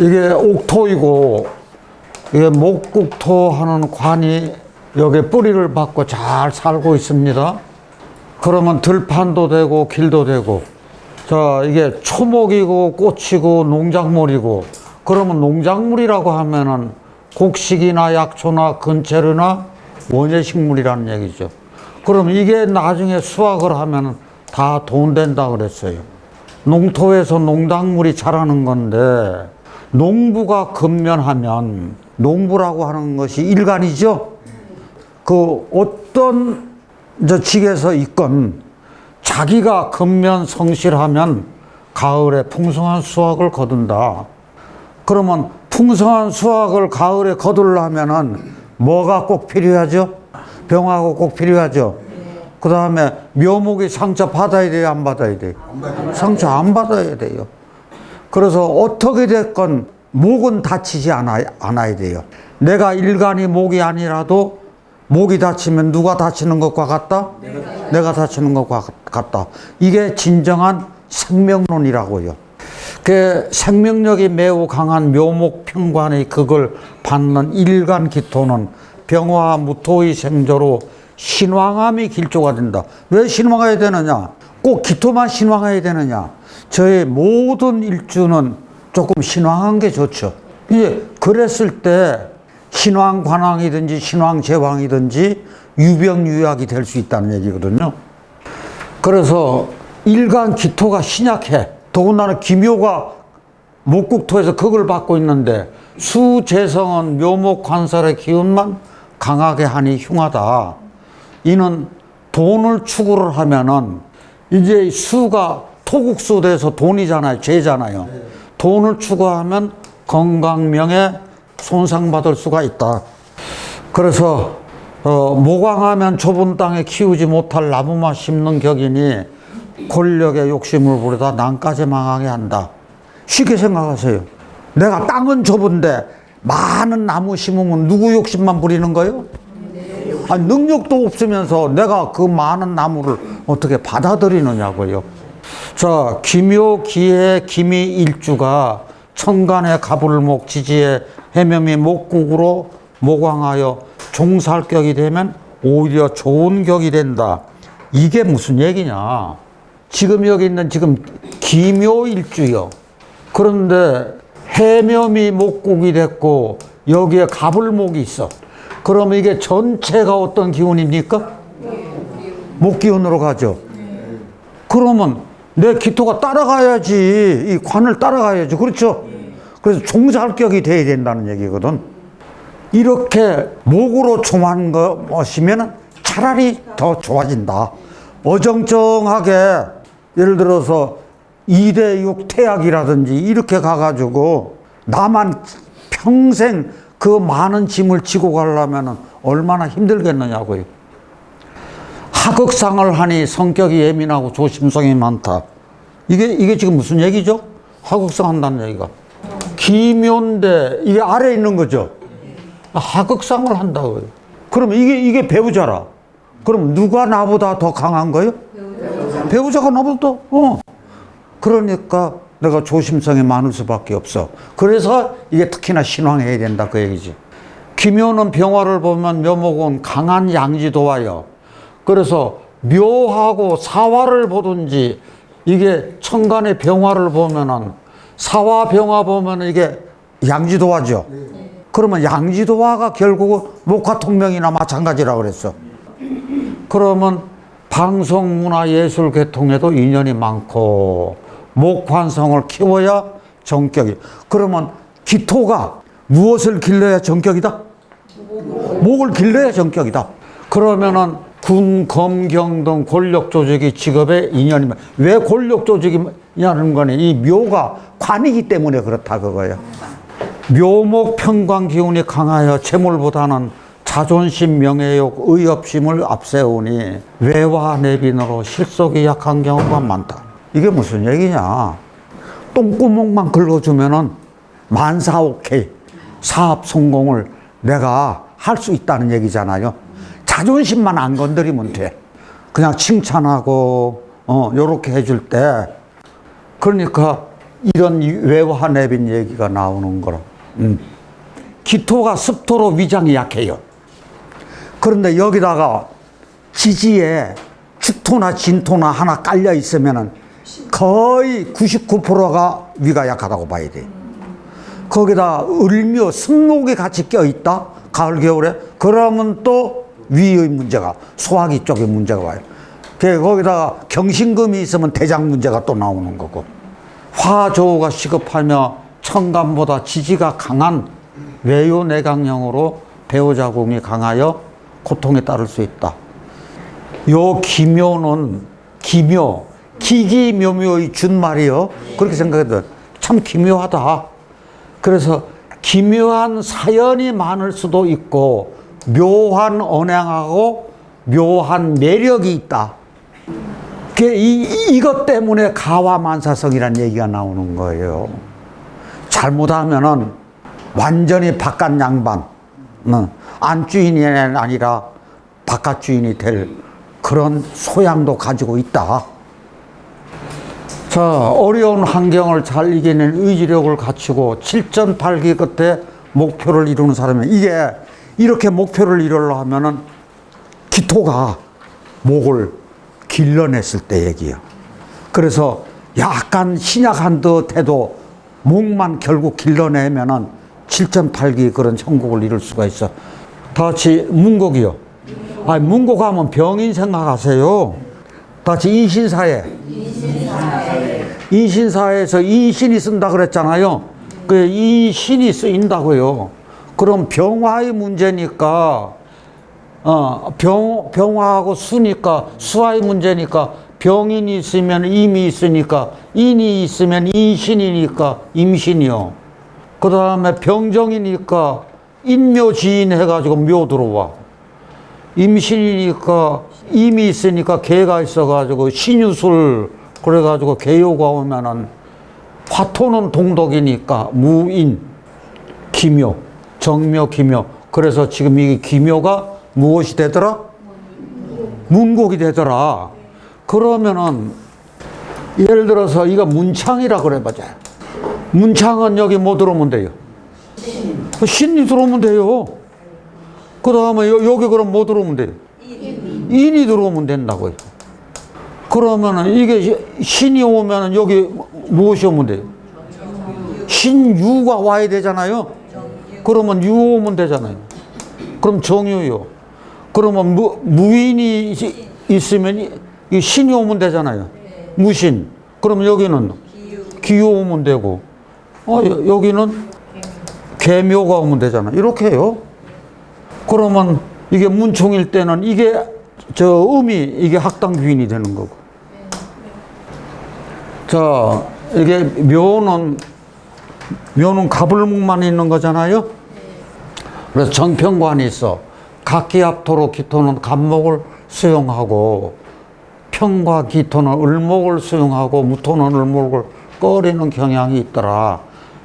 이게 옥토이고 이게 목국토 하는 관이 여기 뿌리를 받고 잘 살고 있습니다. 그러면 들판도 되고 길도 되고 자 이게 초목이고 꽃이고 농작물이고 그러면 농작물이라고 하면은 곡식이나 약초나 근체류나 원예식물이라는 얘기죠. 그럼 이게 나중에 수확을 하면은 다돈 된다 그랬어요. 농토에서 농작물이 자라는 건데 농부가 근면하면 농부라고 하는 것이 일간이죠. 그 어떤 저 직에서 있건 자기가 근면 성실하면 가을에 풍성한 수확을 거둔다. 그러면 풍성한 수확을 가을에 거두려면은 뭐가 꼭 필요하죠? 병하고 꼭 필요하죠. 그 다음에 묘목이 상처 받아야 돼요, 안 받아야 돼요? 상처 안 받아야 돼요. 그래서 어떻게 됐건 목은 다치지 않아, 않아야 돼요. 내가 일간이 목이 아니라도 목이 다치면 누가 다치는 것과 같다? 내가 다치는 것과 같다. 이게 진정한 생명론이라고요. 그 생명력이 매우 강한 묘목 평관의 그걸 받는 일간 기토는 병화 무토의 생조로 신왕함이 길조가 된다. 왜 신왕해야 되느냐? 꼭 기토만 신왕해야 되느냐? 저의 모든 일주는 조금 신왕한 게 좋죠. 이제 그랬을 때 신왕 관왕이든지 신왕 제왕이든지 유병유약이 될 수 있다는 얘기거든요. 그래서 일간 기토가 신약해. 더군다나 기묘가 목국토에서 그걸 받고 있는데 수재성은 묘목 관살의 기운만 강하게 하니 흉하다. 이는 돈을 추구를 하면은 이제 수가 토국수 돼서 돈이잖아요. 죄잖아요. 돈을 추구하면 건강명에 손상받을 수가 있다. 그래서 어, 모광하면 좁은 땅에 키우지 못할 나무만 심는 격이니 권력의 욕심을 부리다 난까지 망하게 한다. 쉽게 생각하세요. 내가 땅은 좁은데 많은 나무 심으면 누구 욕심만 부리는 거예요? 아니, 능력도 없으면서 내가 그 많은 나무를 어떻게 받아들이느냐고요. 자, 기묘, 기해, 기미 일주가 천간의 가불목 지지에 해명이 목국으로 모광하여 종살격이 되면 오히려 좋은 격이 된다. 이게 무슨 얘기냐? 지금 여기 있는 지금 기묘 일주요. 그런데 해묘이 목국이 됐고 여기에 가불목이 있어. 그러면 이게 전체가 어떤 기운입니까? 목 기운으로 가죠. 그러면 내 기토가 따라가야지 이 관을 따라가야지 그렇죠? 그래서 종살격이 돼야 된다는 얘기거든. 이렇게 목으로 총한 것이면 차라리 더 좋아진다. 어정쩡하게 예를 들어서 2대 6 태학이라든지 이렇게 가가지고 나만 평생 그 많은 짐을 지고 가려면 얼마나 힘들겠느냐고요. 하극상을 하니 성격이 예민하고 조심성이 많다. 이게, 이게 지금 무슨 얘기죠? 하극상 한다는 얘기가. 기묘인데 이게 아래에 있는 거죠? 하극상을 한다고요. 그럼 이게, 이게 배우자라. 그럼 누가 나보다 더 강한 거예요? 배우자가 나보다 더, 어. 그러니까 내가 조심성이 많을 수밖에 없어. 그래서 이게 특히나 신왕해야 된다 그 얘기지. 기묘는 병화를 보면 묘목은 강한 양지도와요. 그래서 묘하고 사화를 보든지 이게 천간의 병화를 보면은 사화 병화 보면 이게 양지도화죠. 그러면 양지도화가 결국 목화통명이나 마찬가지라 그랬어. 그러면 방송 문화 예술 계통에도 인연이 많고 목환성을 키워야 정격이. 그러면 기토가 무엇을 길러야 정격이다? 목을 길러야 정격이다. 그러면은 군, 검, 경 등 권력 조직이 직업의 인연이면 왜 권력 조직이냐는 거는 이 묘가 관이기 때문에 그렇다 그거예요. 묘목 평관 기운이 강하여 재물보다는 자존심, 명예욕, 의협심을 앞세우니 외화 내빈으로 실속이 약한 경우가 많다. 이게 무슨 얘기냐? 똥구멍만 긁어주면은 만사 오케이 사업 성공을 내가 할 수 있다는 얘기잖아요. 자존심만 안 건드리면 돼. 그냥 칭찬하고 어 요렇게 해줄 때 그러니까 이런 외화 내빈 얘기가 나오는 거라. 음. 기토가 습토로 위장이 약해요. 그런데 여기다가 지지에 축토나 진토나 하나 깔려 있으면은 거의 99%가 위가 약하다고 봐야 돼. 거기다 을묘, 승목이 같이 껴 있다. 가을 겨울에 그러면 또 위의 문제가 소화기 쪽에 문제가 와요. 그 거기다가 경신금이 있으면 대장 문제가 또 나오는 거고. 화조가 시급하며 청간보다 지지가 강한 외요 내강령으로 배우자궁이 강하여 고통에 따를 수 있다. 요 기묘는 기묘, 기기묘묘의 준말이요. 그렇게 생각해도 참 기묘하다. 그래서 기묘한 사연이 많을 수도 있고 묘한 언행하고 묘한 매력이 있다. 그 이, 이것 때문에 가와만사성이라는 얘기가 나오는 거예요. 잘못하면은 완전히 바깥 양반, 어, 안주인이 아니라 바깥 주인이 될 그런 소양도 가지고 있다. 자, 어려운 환경을 잘 이겨낼 의지력을 갖추고 7.8기 끝에 목표를 이루는 사람이 이게 이렇게 목표를 이루려 하면은 기토가 목을 길러냈을 때 얘기예요. 그래서 약간 신약한 듯 해도 목만 결국 길러내면은 7.8기 그런 천국을 이룰 수가 있어. 다 같이 문곡이요. 아, 문곡하면 병인 생각하세요. 다 같이 인신사회. 인신사에서 인신이 쓴다 그랬잖아요. 그 인신이 쓰인다고요. 그럼 병화의 문제니까 어, 병, 병화하고 수니까 수화의 문제니까 병인이 있으면 임이 있으니까 인이 있으면 인신이니까 임신이요. 그 다음에 병정이니까 인묘지인 해가지고 묘 들어와. 임신이니까 임이 있으니까 개가 있어가지고 신유술 그래가지고 개요가 오면은 화토는 동독이니까 무인 기묘 정묘 기묘 그래서 지금 이 기묘가 무엇이 되더라? 문곡이 되더라. 그러면은 예를 들어서 이거 문창이라 그래보자. 문창은 여기 뭐 들어오면 돼요? 신이 들어오면 돼요. 그 다음에 여기 그럼 뭐 들어오면 돼요? 인이 들어오면 된다고요. 그러면은 이게 신이 오면은 여기 무엇이 오면 돼요? 신유가 와야 되잖아요. 그러면 유 오면 되잖아요. 그럼 정유요. 그러면 무, 무인이 있- 있으면 이 신이 오면 되잖아요. 무신. 그럼 여기는 기유 오면 되고, 어, 여- 여기는 개묘가 오면 되잖아요. 이렇게 해요. 그러면 이게 문총일 때는 이게 저 음이 이게 학당 귀인이 되는 거고. 자, 이게 묘는 묘는 가불목만 있는 거잖아요. 그래서 정평관이 있어. 각기합토로 기토는 갑목을 수용하고 평과 기토는 을목을 수용하고 무토는 을목을 꺼리는 경향이 있더라.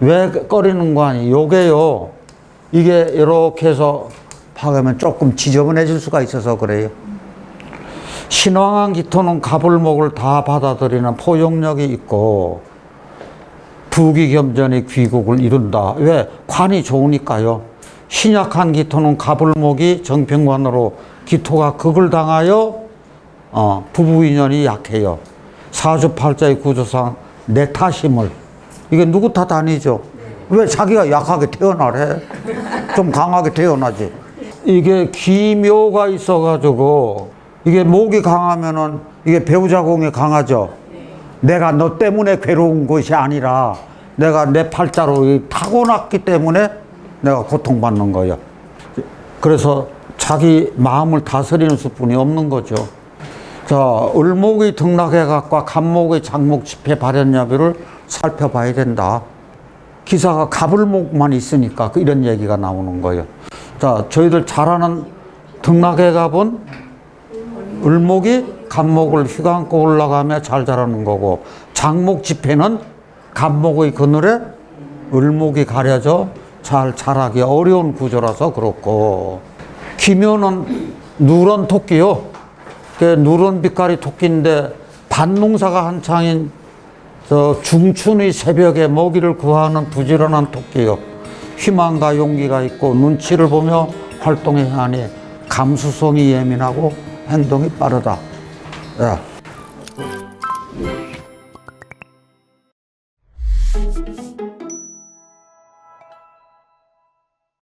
왜 꺼리는 거 아니? 요게요. 이게 이렇게 해서 박으면 조금 지저분해질 수가 있어서 그래요. 신왕한 기토는 갑을목을 다 받아들이는 포용력이 있고 부귀겸전의 귀국을 이룬다. 왜? 관이 좋으니까요. 신약한 기토는 갑을목이 정평관으로 기토가 극을 당하여 어, 부부 인연이 약해요. 사주팔자의 구조상 내 탓임을 이게 누구 탓 아니죠? 왜 자기가 약하게 태어나래? 좀 강하게 태어나지. 이게 기묘가 있어가지고 이게 목이 강하면은 이게 배우자 공이 강하죠. 내가 너 때문에 괴로운 것이 아니라 내가 내 팔자로 이 타고났기 때문에 내가 고통받는 거예요. 그래서 자기 마음을 다스리는 수뿐이 없는 거죠. 자, 을목의 등락해각과 간목의 장목 집회 발현 여부를 살펴봐야 된다. 기사가 갑을목만 있으니까 그 이런 얘기가 나오는 거예요. 자, 저희들 잘 아는 등락해갑은 을목이 간목을 휘감고 올라가며 잘 자라는 거고 장목 집회는 간목의 그늘에 을목이 가려져 잘 자라기 어려운 구조라서 그렇고 기묘는 누런 토끼요. 그 누런 빛깔이 토끼인데 밭농사가 한창인 저 중춘의 새벽에 먹이를 구하는 부지런한 토끼요. 희망과 용기가 있고 눈치를 보며 활동에 하니 감수성이 예민하고 행동이 빠르다. 야.